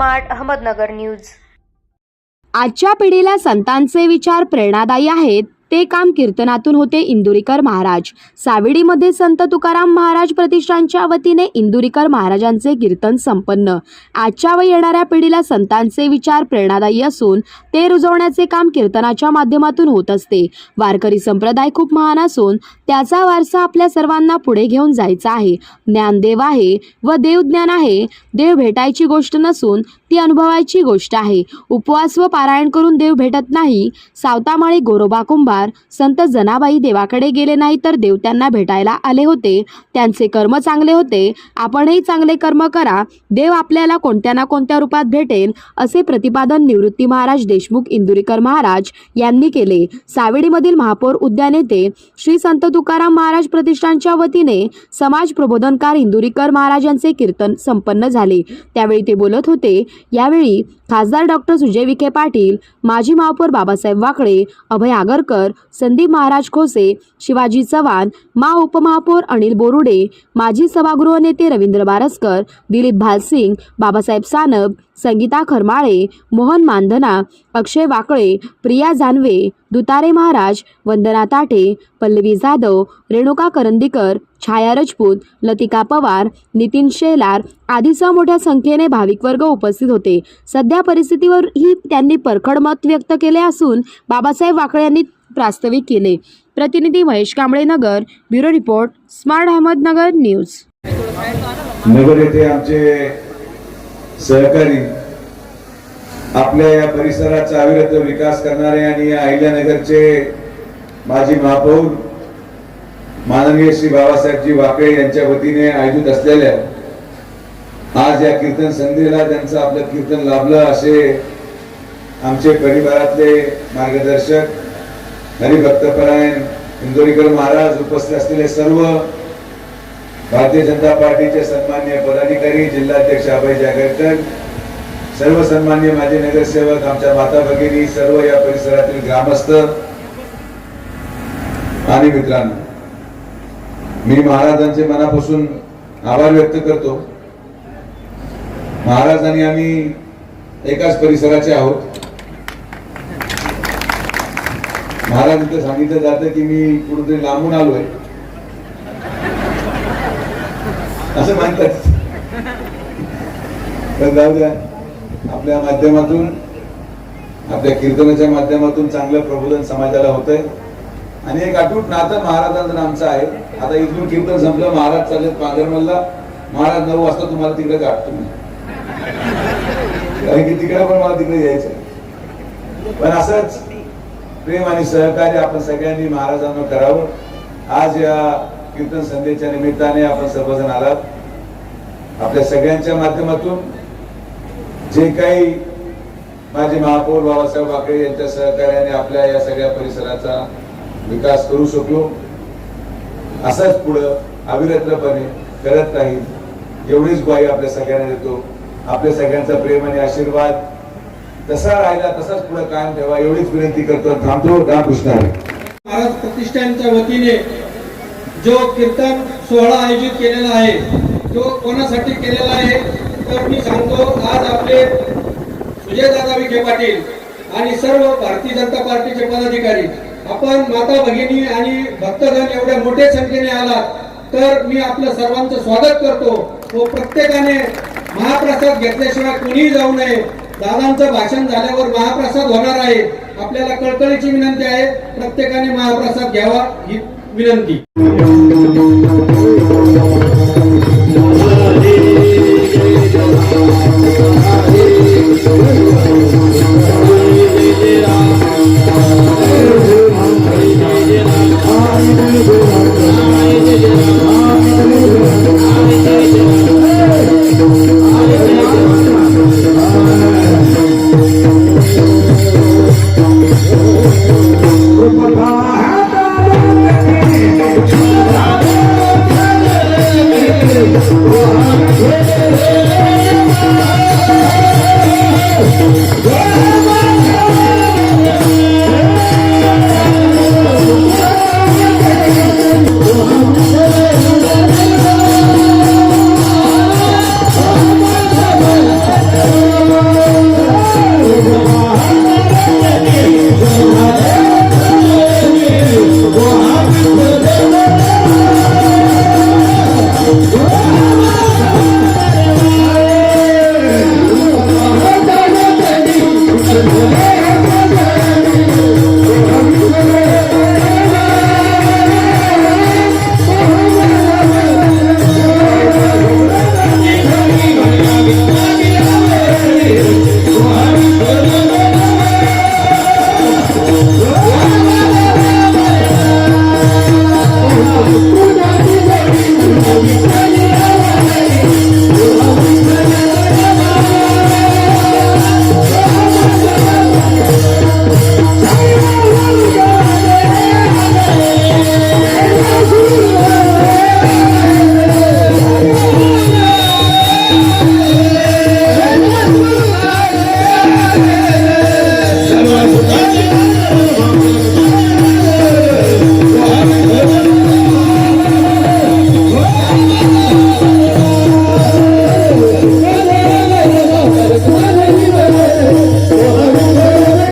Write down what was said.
Smart Ahmednagar news. आजच्या पिढीला संतांचे विचार प्रेरणादायी आहेत. ते काम कीर्तनातून होते इंदुरीकर महाराज. सावेडीमध्ये संत तुकाराम महाराज प्रतिष्ठानच्या वतीने इंदुरीकर महाराजांचे कीर्तन संपन्न. आजच्या व येणाऱ्या पिढीला संतांचे विचार प्रेरणादायी असून ते रुजवण्याचे काम कीर्तनाच्या माध्यमातून होत असते. वारकरी संप्रदाय खूप महान असून त्याचा वारसा आपल्या सर्वांना पुढे घेऊन जायचा आहे. ज्ञानदेव आहे व देवज्ञान आहे. देव भेटायची गोष्ट नसून ती अनुभवायची गोष्ट आहे. उपवास व पारायण करून देव भेटत नाही. सावतामाळी गोरोबा कुंभार संत जनाबाई देवाकडे गेले नाही तर देव त्यांना भेटायला आले होते. त्यांचे कर्म चांगले होते. आपणही चांगले कर्म करा. देव आपल्याला कोणत्या ना कोणत्या रूपात भेटेल असे प्रतिपादन निवृत्ती महाराज देशमुख इंदुरीकर महाराज यांनी केले. सावेडीमधील महापौर उद्यान येथे श्री संत तुकाराम महाराज प्रतिष्ठानच्या वतीने समाज प्रबोधनकार इंदुरीकर महाराजांचे कीर्तन संपन्न झाले. त्यावेळी ते बोलत होते यावेळी खासदार डॉक्टर सुजय विखे पाटील माजी महापौर बाबासाहेब वाकळे अभय आगरकर संदीप महाराज खोसे शिवाजी चव्हाण मा उपमहापौर अनिल बोरुडे माजी सभागृह नेते रवींद्र बारसकर दिलीप भालसिंग बाबासाहेब सानप संगीता खरमाळे मोहन मानधना अक्षय वाकळे प्रिया जानवे दुतारे महाराज वंदना ताटे पल्लवी जाधव रेणुका करंदीकर छाया राजपूत लतिका पवार नितीन शेलार आदीसह मोठ्या संख्येने भाविक वर्ग उपस्थित होते. सध्या परिस्थितीवरही त्यांनी परखड मत व्यक्त केले असून बाबासाहेब वाकळे यांनी प्रास्ताविक केले. प्रतिनिधी Mahesh Kamble Nagar bureau report smart Ahmednagar news. Nagar येथे आमचे सहकारी आपल्या या परिसराचा अविरत विकास करणारे आणि या अहिल्यानगरचे माजी महापौर माननीय श्री बाबासाहेबजी वाकळे यांच्या वतीने आयोजित असलेल्या आज या कीर्तन संधीला त्यांचं आपलं कीर्तन लाभलं असे आमचे परिवारातले मार्गदर्शक हरिभक्तपरायण इंदोरीकर महाराज उपस्थित असलेले सर्व भारतीय जनता पार्टीचे सन्मान्य पदाधिकारी जिल्हाध्यक्ष अभय जागरकर सर्व सन्मान्य माजी नगरसेवक आमच्या माता भगिनी सर्व या परिसरातील ग्रामस्थ आणि मित्रांनो मी महाराजांचे मनापासून आभार व्यक्त करतो. महाराज आणि आम्ही एकाच परिसराचे आहोत. महाराज इथं सांगितलं जातं की मी कुठेतरी लांबून आलोय. असं म्हणतात. पण जाऊ द्या. आपल्या माध्यमातून आपल्या कीर्तनाच्या माध्यमातून चांगलं प्रबोधन समाजाला होतंय. आणि एक अटूट नातं महाराजांचं आमचं आहे. आता इथून कीर्तन संपलं महाराज चालत पांघरमलला महाराज नऊ वाजता तुम्हाला तिकडे गाठ कारण की तिकडे पण मला तिकडे यायचं पण असंच प्रेम आणि सहकार्य आपण सगळ्यांनी महाराजांना करावं. आज या कीर्तन संध्येच्या निमित्ताने आपण सर्वजण आलात. आपल्या सगळ्यांच्या माध्यमातून जे काही माझे महापौर बाबासाहेब वाकळे यांच्या सहकार्याने आपल्या या सगळ्या परिसराचा विकास करू शकलो. असाच पुढं अविरत्रपणे करत राहील एवढीच ग्वाही आपल्या सगळ्यांना देतो. आपल्या सगळ्यांचा प्रेम आणि आशीर्वाद तसा राहिला तसाच पुढे कायम ठेवा एवढीच विनंती करतो. थांबतो रामकृष्ण हरी. महाराज प्रतिष्ठानच्या वतीने जो कीर्तन सोहळा आयोजित केलेला आहे तो कोणासाठी केलेला आहे तर मी सांगतो आज आपले सुजयदादा विखे पाटील आणि सर्व भारतीय जनता पार्टीचे पदाधिकारी आपण माता भगिनी आणि भक्तगण एवढ्या मोठ्या संख्येने आलात तर मी आपलं सर्वांचं स्वागत करतो. व प्रत्येकाने महाप्रसाद घेतल्याशिवाय कोणीही जाऊ नये. दादांचं भाषण झाल्यावर महाप्रसाद होणार आहे. आपल्याला कळकळीची विनंती आहे प्रत्येकाने महाप्रसाद घ्यावा. ही विनंती. Thank you.